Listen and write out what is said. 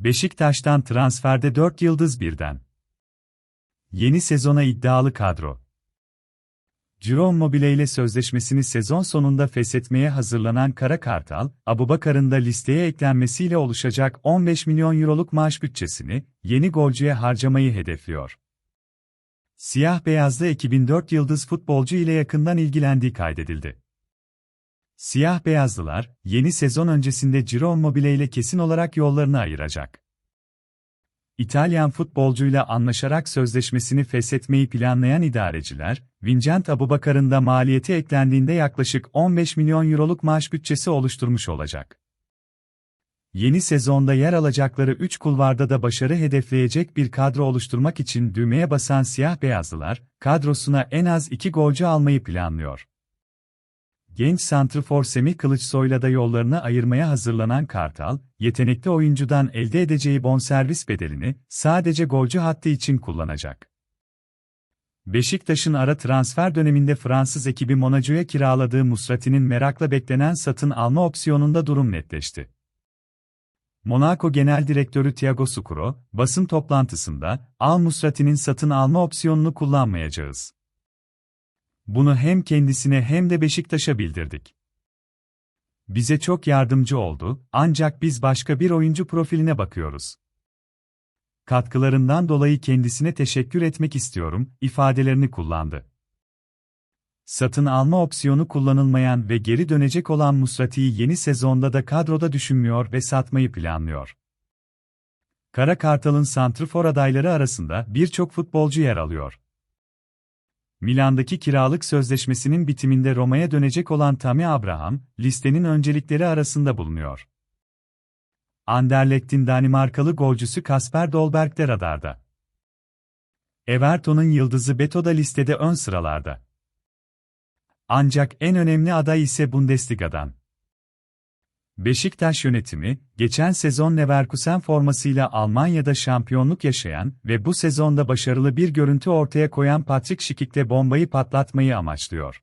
Beşiktaş'tan transferde 4 yıldız birden. Yeni sezona iddialı kadro. Jerome Mobile ile sözleşmesini sezon sonunda feshetmeye hazırlanan Kara Kartal, Abubakar'ın da listeye eklenmesiyle oluşacak 15 milyon euroluk maaş bütçesini yeni golcüye harcamayı hedefliyor. Siyah beyazlı 2004 yıldız futbolcu ile yakından ilgilendiği kaydedildi. Siyah beyazlılar, yeni sezon öncesinde Jerome Mobile ile kesin olarak yollarını ayıracak. İtalyan futbolcuyla anlaşarak sözleşmesini feshetmeyi planlayan idareciler, Vincent Abubakar'ın da maliyeti eklendiğinde yaklaşık 15 milyon euroluk maaş bütçesi oluşturmuş olacak. Yeni sezonda yer alacakları 3 kulvarda da başarı hedefleyecek bir kadro oluşturmak için düğmeye basan siyah beyazlılar, kadrosuna en az 2 golcü almayı planlıyor. Genç santrfor Semih Kılıçsoy'la da yollarını ayırmaya hazırlanan Kartal, yetenekli oyuncudan elde edeceği bonservis bedelini sadece golcü hattı için kullanacak. Beşiktaş'ın ara transfer döneminde Fransız ekibi Monaco'ya kiraladığı Musrati'nin merakla beklenen satın alma opsiyonunda durum netleşti. Monaco Genel Direktörü Thiago Sucuro, basın toplantısında, Al Musrati'nin satın alma opsiyonunu kullanmayacağız. Bunu hem kendisine hem de Beşiktaş'a bildirdik. Bize çok yardımcı oldu, ancak biz başka bir oyuncu profiline bakıyoruz. Katkılarından dolayı kendisine teşekkür etmek istiyorum, ifadelerini kullandı. Satın alma opsiyonu kullanılmayan ve geri dönecek olan Musrati'yi yeni sezonda da kadroda düşünmüyor ve satmayı planlıyor. Kara Kartal'ın santrfor adayları arasında birçok futbolcu yer alıyor. Milan'daki kiralık sözleşmesinin bitiminde Roma'ya dönecek olan Tammy Abraham, listenin öncelikleri arasında bulunuyor. Anderlecht'in Danimarkalı golcüsü Kasper Dolberg de radarda. Everton'un yıldızı Beto da listede ön sıralarda. Ancak en önemli aday ise Bundesliga'dan. Beşiktaş yönetimi, geçen sezon Leverkusen formasıyla Almanya'da şampiyonluk yaşayan ve bu sezonda başarılı bir görüntü ortaya koyan Patrick Schick'le bombayı patlatmayı amaçlıyor.